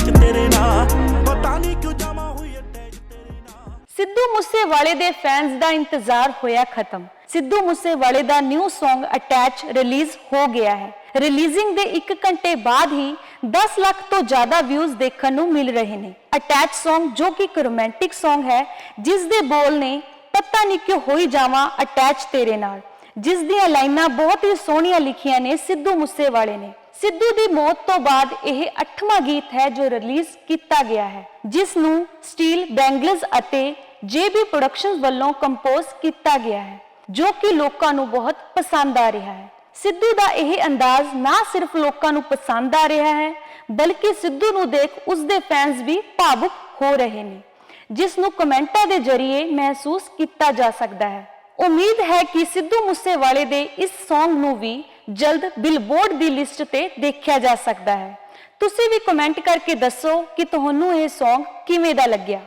Attach Sidhu ਮੂਸੇਵਾਲੇ ਦੇ fans ਦਾ ਇੰਤਜ਼ਾਰ ਹੋਇਆ ਖਤਮ। ਸਿੱਧੂ ਮੂਸੇਵਾਲੇ ਦਾ ਨਿਊ Song ਅਟੈਚ ਰਿਲੀਜ਼ ਹੋ ਗਿਆ ਹੈ। ਰਿਲੀਜ਼ਿੰਗ ਦੇ 1 ਘੰਟੇ ਬਾਅਦ ਹੀ 10 ਲੱਖ ਤੋਂ ਜ਼ਿਆਦਾ ਵਿਊਜ਼ ਦੇਖਣ ਨੂੰ ਮਿਲ ਰਹੇ ਨੇ। ਅਟੈਚ Song ਜੋ ਕਿ ਇੱਕ ਰੋਮਾਂਟਿਕ Song ਹੈ ਜਿਸ ਦੇ ਬੋਲ ਨੇ ਪਤਾ ਨਹੀਂ ਕਿਉਂ ਹੋਈ ਜਾਵਾਂ ਅਟੈਚ ਤੇਰੇ ਨਾਲ। ਜਿਸ ਦੀਆਂ ਲਾਈਨਾਂ ਬਹੁਤ ਹੀ ਸੋਹਣੀਆਂ ਲਿਖੀਆਂ ਨੇ, ਸਿੱਧੂ ਮੂਸੇਵਾਲੇ ਨੇ। ਸਿੱਧੂ ਦੀ ਮੌਤ ਤੋਂ ਬਾਅਦ ਇਹ 8ਵਾਂ ਗੀਤ ਹੈ ਜੋ ਰਿਲੀਜ਼ ਕੀਤਾ ਗਿਆ ਹੈ, ਜਿਸ ਨੂੰ ਸਟੀਲ ਬੈਂਗਲਸ ਅਤੇ ਜੇਬੀ ਪ੍ਰੋਡਕਸ਼ਨਸ ਵੱਲੋਂ ਕੰਪੋਜ਼ ਕੀਤਾ ਗਿਆ ਹੈ, ਜੋ ਕਿ ਲੋਕਾਂ ਨੂੰ ਬਹੁਤ ਪਸੰਦ ਆ ਰਿਹਾ ਹੈ। ਸਿੱਧੂ ਦਾ ਇਹ ਅੰਦਾਜ਼ ਨਾ ਸਿਰਫ ਲੋਕਾਂ ਨੂੰ ਪਸੰਦ ਆ ਰਿਹਾ ਹੈ, ਬਲਕਿ ਸਿੱਧੂ ਨੂੰ ਦੇਖ ਉਸ ਦੇ ਫੈਨਸ ਵੀ ਭਾਵੁਕ ਹੋ ਰਹੇ ਨੇ, ਜਿਸ ਨੂੰ ਕਮੈਂਟਾਂ ਦੇ ਜ਼ਰੀਏ ਮਹਿਸੂਸ ਕੀਤਾ ਜਾ ਸਕਦਾ ਹੈ। ਉਮੀਦ ਹੈ ਕਿ ਸਿੱਧੂ ਮੂਸੇਵਾਲੇ ਦੇ ਇਸ Song ਨੂੰ ਵੀ ਜਲਦ ਬਿਲਬੋਰਡ ਦੀ ਲਿਸਟ ਤੇ ਦੇਖਿਆ ਜਾ ਸਕਦਾ ਹੈ। ਤੁਸੀਂ ਵੀ ਕਮੈਂਟ ਕਰਕੇ ਦੱਸੋ ਕਿ ਤੁਹਾਨੂੰ ਇਹ Song ਕਿਵੇਂ ਦਾ ਲੱਗਿਆ।